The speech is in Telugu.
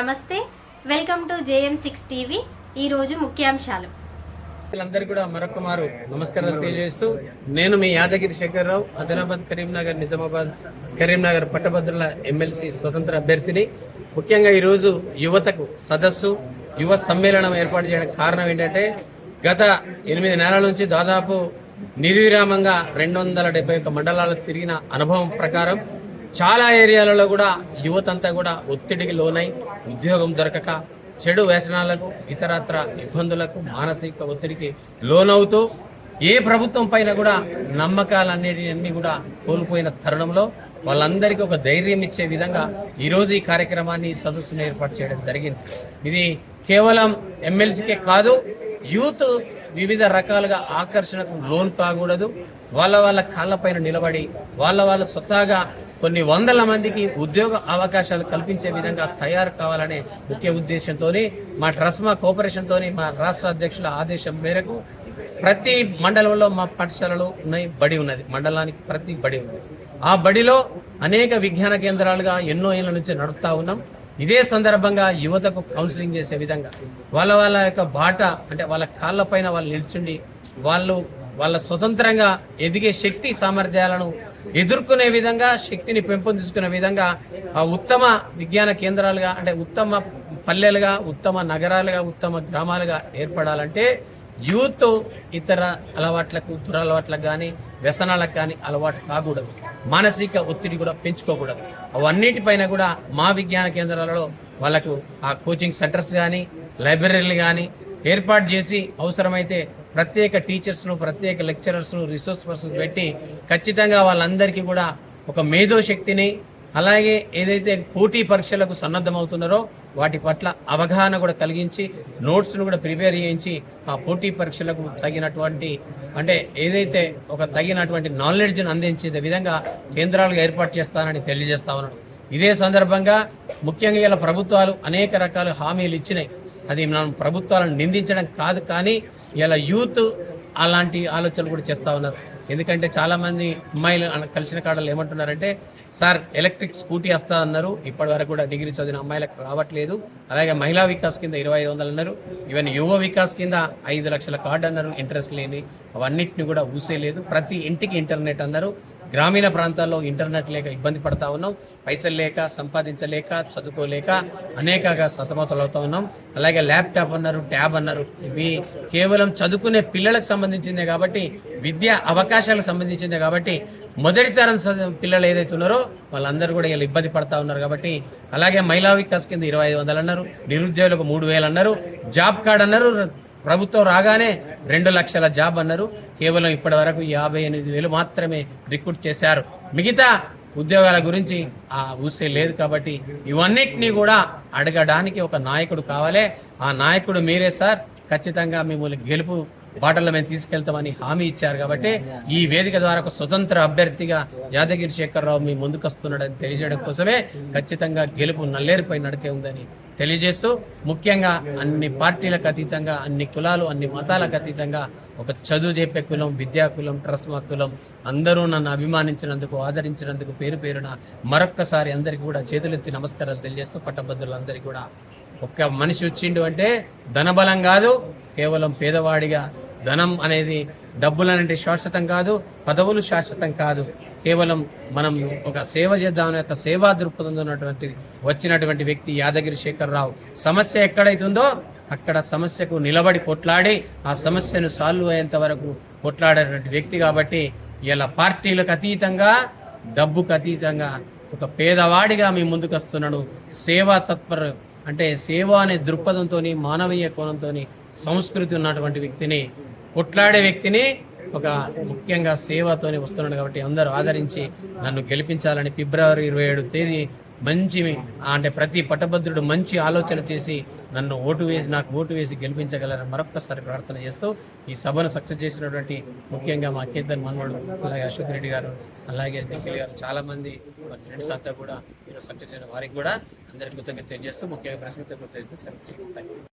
నమస్తే welcome to JM six TV. ఈరోజు ముఖ్యాంశాలు. అందరికీ కూడా మరొక మారు నమస్కారాలు తెలియజేస్తూ నేను మీ యాదగిరి శేఖర్రావు ఆదిలాబాద్ కరీంనగర్ నిజామాబాద్ కరీంనగర్ పట్టభద్రుల ఎమ్మెల్సీ స్వతంత్ర అభ్యర్థిని. ముఖ్యంగా ఈరోజు యువతకు సదస్సు యువ సమ్మేళనం ఏర్పాటు చేయడానికి కారణం ఏంటంటే గత ఎనిమిది నెలల నుంచి దాదాపు నిర్విరామంగా రెండు వందల డెబ్బై ఒక్క మండలాలు తిరిగిన అనుభవం ప్రకారం చాలా ఏరియాలలో కూడా యువతంతా కూడా ఒత్తిడికి లోనై ఉద్యోగం దొరకక చెడు వ్యసనాలకు ఇతరత్ర ఇబ్బందులకు మానసిక ఒత్తిడికి లోనవుతూ ఏ ప్రభుత్వం పైన కూడా నమ్మకాలన్నిటిని కూడా కోల్పోయిన తరుణంలో వాళ్ళందరికీ ఒక ధైర్యం ఇచ్చే విధంగా ఈరోజు ఈ కార్యక్రమాన్ని సదస్సును ఏర్పాటు చేయడం జరిగింది. ఇది కేవలం ఎమ్మెల్సీకే కాదు యూత్ వివిధ రకాలుగా ఆకర్షణకు లోన్ కాకూడదు. వాళ్ళ వాళ్ళ కాళ్ళపైన నిలబడి వాళ్ళ వాళ్ళ స్వతహాగా కొన్ని వందల మందికి ఉద్యోగ అవకాశాలు కల్పించే విధంగా తయారు కావాలనే ముఖ్య ఉద్దేశంతో మా ట్రస్మా కోఆపరేషన్తో మా రాష్ట్ర అధ్యక్షుల ఆదేశం మేరకు ప్రతి మండలంలో మా పాఠశాలలు ఉన్నాయి బడి ఉన్నది. మండలానికి ప్రతి బడి ఉన్నది ఆ బడిలో అనేక విజ్ఞాన కేంద్రాలుగా ఎన్నో ఏళ్ళ నుంచి నడుపుతా ఉన్నాం. ఇదే సందర్భంగా యువతకు కౌన్సిలింగ్ చేసే విధంగా వాళ్ళ వాళ్ళ యొక్క బాట అంటే వాళ్ళ కాళ్ళపైన వాళ్ళు నిల్చుండి వాళ్ళు వాళ్ళ స్వతంత్రంగా ఎదిగే శక్తి సామర్థ్యాలను ఎదుర్కొనే విధంగా శక్తిని పెంపొందించుకునే విధంగా ఆ ఉత్తమ విజ్ఞాన కేంద్రాలుగా అంటే ఉత్తమ పల్లెలుగా ఉత్తమ నగరాలుగా ఉత్తమ గ్రామాలుగా ఏర్పడాలంటే యూత్ ఇతర అలవాట్లకు దురలవాట్లకు కానీ వ్యసనాలకు కానీ అలవాటు కాకూడదు. మానసిక ఒత్తిడి కూడా పెంచుకోకూడదు. అవన్నిటిపైన కూడా మా విజ్ఞాన కేంద్రాలలో వాళ్ళకు ఆ కోచింగ్ సెంటర్స్ కానీ లైబ్రరీలు కానీ ఏర్పాటు చేసి అవసరమైతే ప్రత్యేక టీచర్స్ను ప్రత్యేక లెక్చరర్స్ను రిసోర్స్ పర్సన్స్ పెట్టి ఖచ్చితంగా వాళ్ళందరికీ కూడా ఒక మేధోశక్తిని అలాగే ఏదైతే పోటీ పరీక్షలకు సన్నద్ధమవుతున్నారో వాటి పట్ల అవగాహన కూడా కలిగించి నోట్స్ను కూడా ప్రిపేర్ చేయించి ఆ పోటీ పరీక్షలకు తగినటువంటి అంటే ఏదైతే ఒక తగినటువంటి నాలెడ్జ్ని అందించే విధంగా కేంద్రాలుగా ఏర్పాటు చేస్తానని తెలియజేస్తా ఉన్నాను. ఇదే సందర్భంగా ముఖ్యంగా ఇలా ప్రభుత్వాలు అనేక రకాల హామీలు ఇచ్చినాయి. అది మనం ప్రభుత్వాలను నిందించడం కాదు కానీ ఇలా యూత్ అలాంటి ఆలోచనలు కూడా చేస్తూ ఉన్నారు. ఎందుకంటే చాలామంది అమ్మాయిలు కలిసిన కాడలు ఏమంటున్నారంటే సార్ ఎలక్ట్రిక్ స్కూటీ వస్తా అన్నారు. ఇప్పటి వరకు కూడా డిగ్రీ చదివిన అమ్మాయిలకు రావట్లేదు. అలాగే మహిళా వికాస్ కింద ఇరవై ఐదు వందలు అన్నారు. ఈవెన్ యువ వికాస్ కింద ఐదు లక్షల కార్డు అన్నారు. ఇంట్రెస్ట్ లేని అవన్నిటిని కూడా ఊసేయలేదు ప్రతి ఇంటికి ఇంటర్నెట్ అన్నారు. గ్రామీణ ప్రాంతాల్లో ఇంటర్నెట్ లేక ఇబ్బంది పడతా ఉన్నాం. పైసలు లేక సంపాదించలేక చదువుకోలేక అనేకగా సతమతలు ఉన్నాం. అలాగే ల్యాప్టాప్ అన్నారు ట్యాబ్ అన్నారు. ఇవి కేవలం చదువుకునే పిల్లలకు సంబంధించిందే కాబట్టి విద్యా అవకాశాలకు సంబంధించిందే కాబట్టి మొదటి తరం పిల్లలు ఏదైతే ఉన్నారో వాళ్ళందరూ కూడా ఇలా ఇబ్బంది పడతా ఉన్నారు కాబట్టి అలాగే మహిళా వికాస్ కింద ఇరవై ఐదు వందలు అన్నారు. నిరుద్యోగులకు మూడు వేలు అన్నారు. జాబ్ కార్డ్ అన్నారు. ప్రభుత్వం రాగానే రెండు లక్షల జాబ్ అన్నారు. కేవలం ఇప్పటి వరకు యాభై ఎనిమిది వేలు మాత్రమే రిక్రూట్ చేశారు. మిగతా ఉద్యోగాల గురించి ఆ ఊసే లేదు కాబట్టి ఇవన్నిటినీ కూడా అడగడానికి ఒక నాయకుడు కావాలి. ఆ నాయకుడు మీరే సార్. ఖచ్చితంగా మిమ్మల్ని గెలుపు బాటల్లో మేము తీసుకెళ్తామని హామీ ఇచ్చారు కాబట్టి ఈ వేదిక ద్వారా ఒక స్వతంత్ర అభ్యర్థిగా యాదగిరి శేఖరరావు మీ ముందుకు వస్తున్నాడని తెలియజేయడం కోసమే ఖచ్చితంగా గెలుపు నల్లేరుపై నడితే ఉందని తెలియజేస్తూ ముఖ్యంగా అన్ని పార్టీలకు అతీతంగా అన్ని కులాలు అన్ని మతాలకు అతీతంగా ఒక చదువు చెప్పే కులం విద్యా కులం ట్రస్మా కులం అందరూ నన్ను అభిమానించినందుకు ఆదరించినందుకు పేరు పేరున మరొక్కసారి అందరికీ కూడా చేతులెత్తి నమస్కారాలు తెలియజేస్తూ పట్టభద్రులందరికీ కూడా. ఒక్క మనిషి వచ్చిండు అంటే ధనబలం కాదు కేవలం పేదవాడిగా ధనం అనేది డబ్బులు అనేది శాశ్వతం కాదు పదవులు శాశ్వతం కాదు. కేవలం మనం ఒక సేవ చేద్దాం యొక్క సేవా దృక్పథంతో ఉన్నటువంటి వచ్చినటువంటి వ్యక్తి యాదగిరి శేఖరరావు సమస్య ఎక్కడైతుందో అక్కడ సమస్యకు నిలబడి కొట్లాడి ఆ సమస్యను సాల్వ్ అయ్యేంత వరకు కొట్లాడేటువంటి వ్యక్తి కాబట్టి ఇలా పార్టీలకు అతీతంగా డబ్బుకు అతీతంగా ఒక పేదవాడిగా మీ ముందుకు వస్తున్నాడు సేవా తత్పర అంటే సేవ అనే దృక్పథంతో మానవీయ కోణంతో సంస్కృతి ఉన్నటువంటి వ్యక్తిని కొట్లాడే వ్యక్తిని ఒక ముఖ్యంగా సేవతోనే వస్తున్నాడు కాబట్టి అందరూ ఆదరించి నన్ను గెలిపించాలని ఫిబ్రవరి ఇరవై ఏడు తేదీ మంచి అంటే ప్రతి పట్టభద్రుడు మంచి ఆలోచన చేసి నన్ను ఓటు వేసి నాకు ఓటు వేసి గెలిపించగలరని మరొక్కసారి ప్రార్థన చేస్తూ ఈ సభను సక్సెస్ చేసినటువంటి ముఖ్యంగా మా కేతన్ మనవాడు అలాగే అశోక్ రెడ్డి గారు అలాగే నిఖిల్ గారు చాలామంది మా ఫ్రెండ్స్ అంతా కూడా ఈరోజు సక్సెస్ చేసిన వారికి కూడా అందరికీ కృతజ్ఞత తెలియజేస్తూ ముఖ్యంగా ప్రశ్న కృతజ్ఞత